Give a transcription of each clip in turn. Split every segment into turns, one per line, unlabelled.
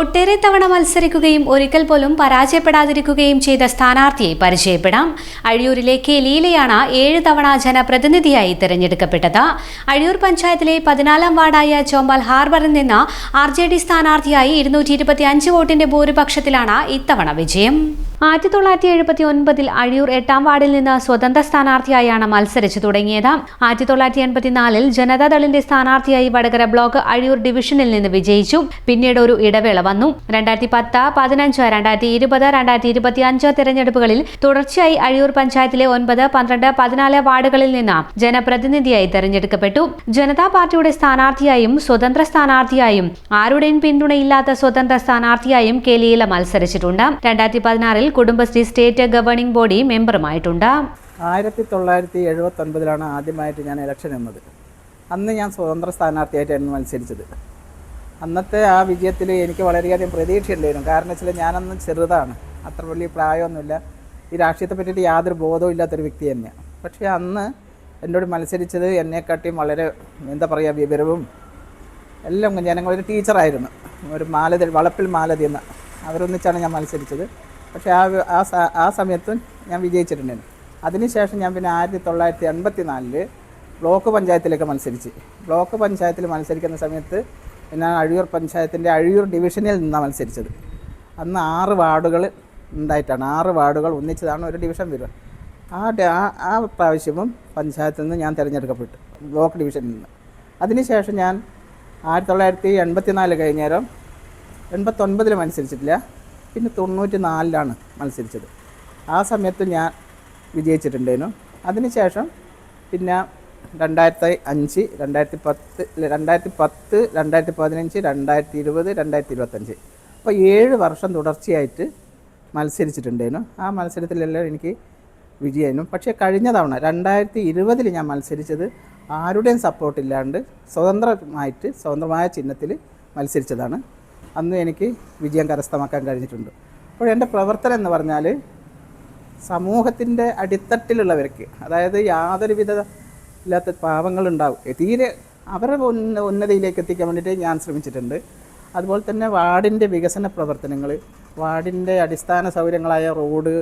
ഒട്ടേറെ തവണ മത്സരിക്കുകയും ഒരിക്കൽ പോലും പരാജയപ്പെടാതിരിക്കുകയും ചെയ്ത സ്ഥാനാർത്ഥിയെ പരിചയപ്പെടാം. അഴിയൂരിലെ കെ ലീലയാണ് ഏഴ് തവണ ജനപ്രതിനിധിയായി തിരഞ്ഞെടുക്കപ്പെട്ടത്. അഴിയൂർ പഞ്ചായത്തിലെ പതിനാലാം വാർഡായ ചോമ്പാൽ ഹാർബറിൽ നിന്ന് ആർ ജെ ഡി സ്ഥാനാർത്ഥിയായി ഇരുന്നൂറ്റി ഇരുപത്തി അഞ്ച് വോട്ടിന്റെ ഭൂരിപക്ഷത്തിലാണ് ഇത്തവണ വിജയം. ആയിരത്തി തൊള്ളായിരത്തി എഴുപത്തി ഒൻപതിൽ അഴിയൂർ എട്ടാം വാർഡിൽ നിന്ന് സ്വതന്ത്ര സ്ഥാനാർത്ഥിയായാണ് മത്സരിച്ചു തുടങ്ങിയത്. ആയിരത്തി തൊള്ളായിരത്തി എൺപത്തിനാലിൽ ജനതാദളിന്റെ സ്ഥാനാർത്ഥിയായി വടകര ബ്ലോക്ക് അഴിയൂർ ഡിവിഷനിൽ നിന്ന് വിജയിച്ചു. പിന്നീട് ഒരു ഇടവേള വന്നു. രണ്ടായിരത്തി പത്ത് പതിനഞ്ച് രണ്ടായിരത്തി ഇരുപത് രണ്ടായിരത്തി ഇരുപത്തി അഞ്ച് തെരഞ്ഞെടുപ്പുകളിൽ തുടർച്ചയായി അഴിയൂർ പഞ്ചായത്തിലെ ഒൻപത് പന്ത്രണ്ട് പതിനാല് വാർഡുകളിൽ നിന്ന് ജനപ്രതിനിധിയായി തെരഞ്ഞെടുക്കപ്പെട്ടു. ജനതാ പാർട്ടിയുടെ സ്ഥാനാർത്ഥിയായും സ്വതന്ത്ര സ്ഥാനാർത്ഥിയായും ആരുടെയും പിന്തുണയില്ലാത്ത സ്വതന്ത്ര സ്ഥാനാർത്ഥിയായും കേലിയില മത്സരിച്ചിട്ടുണ്ട്. രണ്ടായിരത്തി പതിനാറിൽ കുടുംബശ്രീ സ്റ്റേറ്റ് ഗവേണിംഗ് ബോഡി മെമ്പറുമായിട്ടുണ്ട്.
ആയിരത്തി തൊള്ളായിരത്തി എഴുപത്തി ഒൻപതിലാണ് ആദ്യമായിട്ട് ഞാൻ ഇലക്ഷൻ എന്നത് അന്ന് ഞാൻ സ്വതന്ത്ര സ്ഥാനാർത്ഥിയായിട്ടായിരുന്നു മത്സരിച്ചത്. അന്നത്തെ ആ വിജയത്തിൽ എനിക്ക് വളരെയധികം പ്രതീക്ഷയുണ്ടായിരുന്നു. കാരണം വെച്ചാൽ ഞാനന്ന് ചെറുതാണ്. അത്ര വലിയ പ്രായമൊന്നുമില്ല. ഈ രാഷ്ട്രീയത്തെ പറ്റിയിട്ട് യാതൊരു ബോധവും ഇല്ലാത്തൊരു വ്യക്തി തന്നെയാണ് പക്ഷേ അന്ന് എന്നോട് മത്സരിച്ചത് എന്നെക്കാട്ടിയും വളരെ എന്താ പറയുക വിവരവും എല്ലാം ഞാനങ്ങളൊരു ടീച്ചറായിരുന്നു. ഒരു മാലതി വളപ്പിൽ മാലതി എന്ന അവരൊന്നിച്ചാണ് ഞാൻ മത്സരിച്ചത്. പക്ഷേ ആ ആ സമയത്തും ഞാൻ വിജയിച്ചിട്ടുണ്ടായിരുന്നു. അതിനുശേഷം ഞാൻ പിന്നെ ആയിരത്തി തൊള്ളായിരത്തി എൺപത്തി നാലിൽ ബ്ലോക്ക് പഞ്ചായത്തിലൊക്കെ മത്സരിച്ച്. ബ്ലോക്ക് പഞ്ചായത്തിൽ മത്സരിക്കുന്ന സമയത്ത് ഞാൻ അഴിയൂർ പഞ്ചായത്തിന്റെ അഴിയൂർ ഡിവിഷനിൽ നിന്നാണ് മത്സരിച്ചത്. അന്ന് ആറ് വാർഡുകൾ ഉണ്ടായിട്ടാണ്. ആറ് വാർഡുകൾ ഒന്നിച്ചതാണ് ഒരു ഡിവിഷൻ വരിക. ആ ആ പ്രാവശ്യവും പഞ്ചായത്തിൽ നിന്ന് ഞാൻ തിരഞ്ഞെടുക്കപ്പെട്ടു ബ്ലോക്ക് ഡിവിഷനിൽ നിന്ന്. അതിനുശേഷം ഞാൻ ആയിരത്തി തൊള്ളായിരത്തി എൺപത്തി നാല് കഴിഞ്ഞേരം എൺപത്തൊൻപതിൽ മത്സരിച്ചിട്ടില്ല. പിന്നെ തൊണ്ണൂറ്റി നാലിലാണ് മത്സരിച്ചത്. ആ സമയത്ത് ഞാൻ വിജയിച്ചിട്ടുണ്ടായിരുന്നു. അതിനുശേഷം പിന്നെ രണ്ടായിരത്തി അഞ്ച് രണ്ടായിരത്തി പത്ത് രണ്ടായിരത്തി പത്ത് രണ്ടായിരത്തി പതിനഞ്ച് രണ്ടായിരത്തി ഇരുപത് രണ്ടായിരത്തി ഇരുപത്തഞ്ച്. അപ്പോൾ ഏഴ് വർഷം തുടർച്ചയായിട്ട് മത്സരിച്ചിട്ടുണ്ടായിരുന്നു. ആ മത്സരത്തിലെല്ലാം എനിക്ക് വിജയനും പക്ഷേ കഴിഞ്ഞ തവണ രണ്ടായിരത്തി ഇരുപതിൽ ഞാൻ മത്സരിച്ചത് ആരുടെയും സപ്പോർട്ടില്ലാണ്ട് സ്വതന്ത്രമായിട്ട് സ്വതന്ത്രമായ ചിഹ്നത്തിൽ മത്സരിച്ചതാണ്. അന്ന് എനിക്ക് വിജയം കരസ്ഥമാക്കാൻ കഴിഞ്ഞിട്ടുണ്ട്. അപ്പോൾ എന്റെ പ്രവർത്തനം എന്ന് പറഞ്ഞാൽ സമൂഹത്തിന്റെ അടിത്തട്ടിലുള്ളവർക്ക് അതായത് യാതൊരുവിധ ഇല്ലാത്ത പാവങ്ങളുണ്ടാവും. തീരെ അവരെ ഉന്ന ഉന്നതിയിലേക്ക് എത്തിക്കാൻ വേണ്ടിയിട്ട് ഞാൻ ശ്രമിച്ചിട്ടുണ്ട്. അതുപോലെ തന്നെ വാർഡിന്റെ വികസന പ്രവർത്തനങ്ങൾ വാർഡിന്റെ അടിസ്ഥാന സൗകര്യങ്ങളായ റോഡ്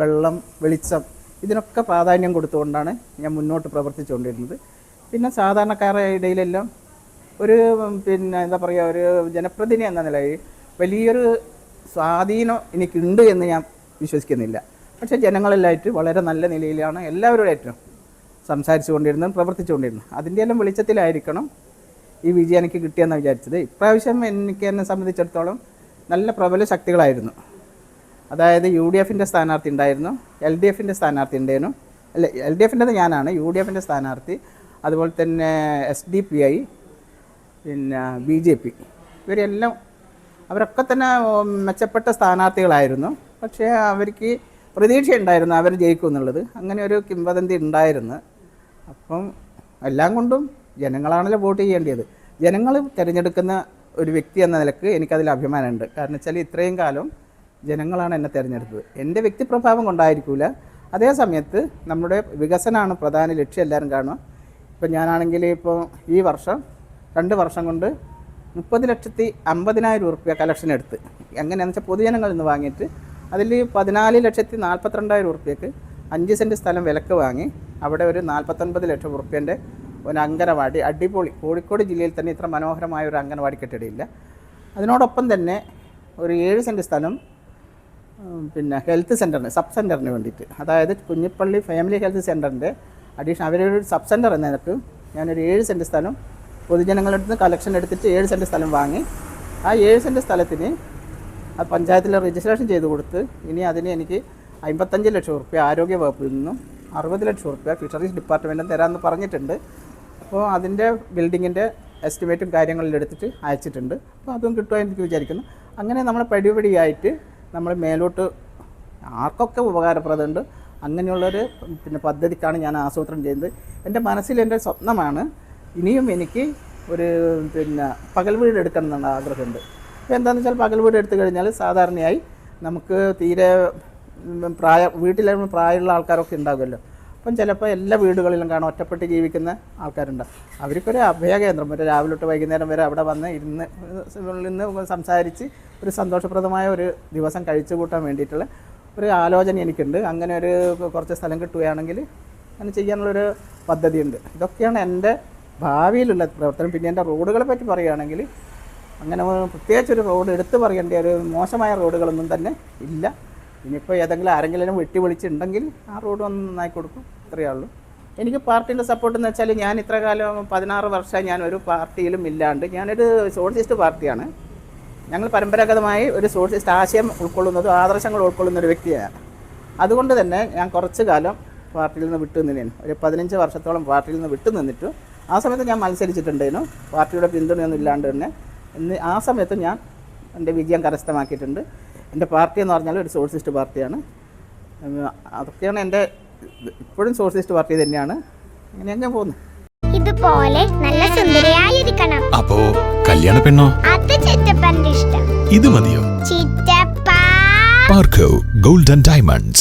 വെള്ളം വെളിച്ചം ഇതിനൊക്കെ പ്രാധാന്യം കൊടുത്തുകൊണ്ടാണ് ഞാൻ മുന്നോട്ട് പ്രവർത്തിച്ചുകൊണ്ടിരുന്നത്. പിന്നെ സാധാരണക്കാരുടെ ഇടയിലെല്ലാം ഒരു പിന്നെ എന്താ പറയുക ഒരു ജനപ്രതിനിധി എന്ന നിലയിൽ വലിയൊരു സ്വാധീനം എനിക്കുണ്ട് എന്ന് ഞാൻ വിശ്വസിക്കുന്നില്ല. പക്ഷേ ജനങ്ങളെല്ലായിട്ട് വളരെ നല്ല നിലയിലാണ് എല്ലാവരുമായിട്ടും സംസാരിച്ചു കൊണ്ടിരുന്നതും പ്രവർത്തിച്ചുകൊണ്ടിരുന്നത് അതിന്റെ എല്ലാം വെളിച്ചത്തിലായിരിക്കണം ഈ വിജയം എനിക്ക് കിട്ടിയെന്ന് വിചാരിച്ചത്. ഇപ്രാവശ്യം എനിക്ക് എന്നെ സംബന്ധിച്ചിടത്തോളം നല്ല പ്രബല ശക്തികളായിരുന്നു. അതായത് യു ഡി എഫിന്റെ സ്ഥാനാർത്ഥി ഉണ്ടായിരുന്നു എൽ ഡി എഫിന്റെ സ്ഥാനാർത്ഥി ഉണ്ടായിരുന്നു അല്ല എൽ ഡി എഫിന്റെത് ഞാനാണ് യു ഡി എഫിന്റെ സ്ഥാനാർത്ഥി അതുപോലെ തന്നെ എസ് ഡി പി ഐ പിന്നെ ബി ജെ പി. ഇവരെല്ലാം അവരൊക്കെ തന്നെ മെച്ചപ്പെട്ട സ്ഥാനാർത്ഥികളായിരുന്നു. പക്ഷേ അവർക്ക് പ്രതീക്ഷയുണ്ടായിരുന്നു അവർ ജയിക്കും എന്നുള്ളത്. അങ്ങനെ ഒരു കിംവദന്തി ഉണ്ടായിരുന്നു. അപ്പം എല്ലാം കൊണ്ടും ജനങ്ങളാണല്ലോ വോട്ട് ചെയ്യേണ്ടത്. ജനങ്ങൾ തിരഞ്ഞെടുക്കുന്ന ഒരു വ്യക്തി എന്ന നിലയ്ക്ക് എനിക്കതിൽ അഭിമാനമുണ്ട്. കാരണം വെച്ചാൽ ഇത്രയും കാലം ജനങ്ങളാണ് എന്നെ തിരഞ്ഞെടുത്തത്. എന്റെ വ്യക്തിപ്രഭാവം കൊണ്ടായിരിക്കില്ല അതേ സമയത്ത് നമ്മുടെ വികസനമാണ് പ്രധാന ലക്ഷ്യം എല്ലാവരും കാണുക. ഇപ്പം ഞാനാണെങ്കിൽ ഇപ്പോൾ ഈ വർഷം രണ്ട് വർഷം കൊണ്ട് മുപ്പത് ലക്ഷത്തി അമ്പതിനായിരം ഉറുപ്പ്യ കളക്ഷൻ എടുത്ത്. എങ്ങനെയാണെന്ന് വെച്ചാൽ പൊതുജനങ്ങളിൽ നിന്ന് വാങ്ങിയിട്ട് അതിൽ പതിനാല് ലക്ഷത്തി നാൽപ്പത്തിരണ്ടായിരം ഉറുപ്പ്യക്ക് അഞ്ച് സെന്റ് സ്ഥലം വിലക്ക് വാങ്ങി അവിടെ ഒരു നാൽപ്പത്തൊൻപത് ലക്ഷം ഉറുപ്പ്യന്റെ ഒരു അങ്കനവാടി അടിപൊളി കോഴിക്കോട് ജില്ലയിൽ തന്നെ ഇത്ര മനോഹരമായ ഒരു അംഗനവാടി കെട്ടിടയില്ല അതിനോടൊപ്പം തന്നെ ഒരു ഏഴ് സെന്റ് സ്ഥലം പിന്നെ ഹെൽത്ത് സെന്ററിന് സബ് സെന്ററിന് വേണ്ടിയിട്ട്. അതായത് കുഞ്ഞിപ്പള്ളി ഫാമിലി ഹെൽത്ത് സെന്ററിന്റെ അഡീഷൻ അവരൊരു സബ് സെന്റർ എന്ന നിലയ്ക്ക് ഞാനൊരു ഏഴ് സെന്റ് സ്ഥലം പൊതുജനങ്ങളുടെ അടുത്ത് കളക്ഷൻ എടുത്തിട്ട് ഏഴ് സെന്റ് സ്ഥലം വാങ്ങി. ആ ഏഴ് സെന്റ് സ്ഥലത്തിന് ആ പഞ്ചായത്തിൽ രജിസ്ട്രേഷൻ ചെയ്ത് കൊടുത്ത് ഇനി അതിന് എനിക്ക് അമ്പത്തഞ്ച് ലക്ഷം റുപ്യ ആരോഗ്യ വകുപ്പിൽ നിന്നും അറുപത് ലക്ഷം റുപ്യ ഫിഷറീസ് ഡിപ്പാർട്ട്മെന്റും തരാമെന്ന് പറഞ്ഞിട്ടുണ്ട്. അപ്പോൾ അതിന്റെ ബിൽഡിങ്ങിന്റെ എസ്റ്റിമേറ്റും കാര്യങ്ങളിൽ എടുത്തിട്ട് അയച്ചിട്ടുണ്ട്. അപ്പോൾ അതും കിട്ടുമെന്ന് എനിക്ക് വിചാരിക്കുന്നു. അങ്ങനെ നമ്മൾ പടിപടിയായിട്ട് നമ്മൾ മേലോട്ട് ആർക്കൊക്കെ ഉപകാരപ്രദമുണ്ട് അങ്ങനെയുള്ളൊരു പിന്നെ പദ്ധതിക്കാണ് ഞാൻ ആസൂത്രണം ചെയ്യുന്നത്. എന്റെ മനസ്സിൽ എന്റെ സ്വപ്നമാണ് ഇനിയും എനിക്ക് ഒരു പിന്നെ പകൽ വീട് എടുക്കണം എന്നുള്ള ആഗ്രഹമുണ്ട്. അപ്പോൾ എന്താണെന്ന് വെച്ചാൽ പകൽ വീട് എടുത്തു കഴിഞ്ഞാൽ സാധാരണയായി നമുക്ക് തീരെ പ്രായ വീട്ടിലെ പ്രായമുള്ള ആൾക്കാരൊക്കെ ഉണ്ടാകുമല്ലോ അപ്പം ചിലപ്പോൾ എല്ലാ വീടുകളിലും കാണാം ഒറ്റപ്പെട്ട് ജീവിക്കുന്ന ആൾക്കാരുണ്ട്. അവർക്കൊരു അഭയകേന്ദ്രം ഒരു രാവിലെ തൊട്ട് വൈകുന്നേരം വരെ അവിടെ വന്ന് ഇരുന്ന് നിന്ന് സംസാരിച്ച് ഒരു സന്തോഷപ്രദമായ ഒരു ദിവസം കഴിച്ചു കൂട്ടാൻ വേണ്ടിയിട്ടുള്ള ഒരു ആലോചന എനിക്കുണ്ട്. അങ്ങനെ ഒരു കുറച്ച് സ്ഥലം കിട്ടുകയാണെങ്കിൽ അങ്ങനെ ചെയ്യാനുള്ളൊരു പദ്ധതിയുണ്ട്. ഇതൊക്കെയാണ് എന്റെ ഭാവിയിലുള്ള പ്രവർത്തനം. പിന്നെ എന്റെ റോഡുകളെ പറ്റി പറയുകയാണെങ്കിൽ അങ്ങനെ പ്രത്യേകിച്ച് ഒരു റോഡ് എടുത്തു പറയേണ്ട ഒരു മോശമായ റോഡുകളൊന്നും തന്നെ ഇല്ല. ഇനിയിപ്പോൾ ഏതെങ്കിലും ആരെങ്കിലും വെട്ടി വിളിച്ചിട്ടുണ്ടെങ്കിൽ ആ റോഡ് ഒന്ന് നന്നായി കൊടുക്കും. ഇത്രയേ ഉള്ളൂ. എനിക്ക് പാർട്ടിന്റെ സപ്പോർട്ട് എന്ന് വെച്ചാൽ ഞാൻ ഇത്ര കാലം പതിനാറ് വർഷം ഞാൻ ഒരു പാർട്ടിയിലും ഇല്ലാണ്ട് ഞാനൊരു സോഷ്യലിസ്റ്റ് പാർട്ടിയാണ്. ഞങ്ങൾ പരമ്പരാഗതമായി ഒരു സോഷ്യലിസ്റ്റ് ആശയം ഉൾക്കൊള്ളുന്നതും ആദർശങ്ങൾ ഉൾക്കൊള്ളുന്ന ഒരു വ്യക്തിയാണ്. അതുകൊണ്ട് തന്നെ ഞാൻ കുറച്ച് കാലം പാർട്ടിയിൽ നിന്ന് വിട്ടു ഒരു പതിനഞ്ച് വർഷത്തോളം പാർട്ടിയിൽ നിന്ന് വിട്ടു നിന്നിട്ടു ആ സമയത്ത് ഞാൻ മത്സരിച്ചിട്ടുണ്ടായിരുന്നു. പാർട്ടിയുടെ പിന്തുണയൊന്നും ഇല്ലാണ്ട് തന്നെ. ഇന്ന് ആ സമയത്ത് ഞാൻ എന്റെ വിജയം കരസ്ഥമാക്കിയിട്ടുണ്ട്. എന്റെ പാർട്ടി എന്ന് പറഞ്ഞാൽ ഒരു സോഷ്യലിസ്റ്റ് പാർട്ടിയാണ്. അതൊക്കെയാണ് എന്റെ. ഇപ്പോഴും സോഷ്യലിസ്റ്റ് പാർട്ടി തന്നെയാണ്. അങ്ങനെ ഞാൻ പോകുന്നു
ഇതുപോലെ നല്ല സുന്ദരിയായിരിക്കണം.
അപ്പോ കല്യാണ പെണ്ണോ?
അത് ചിറ്റപ്പന്റെ ഇഷ്ടം.
ഇത് മതിയോ?
ചിറ്റപ്പ.
പാർക്കോ ഗോൾഡൻ ഡയമണ്ട്സ്.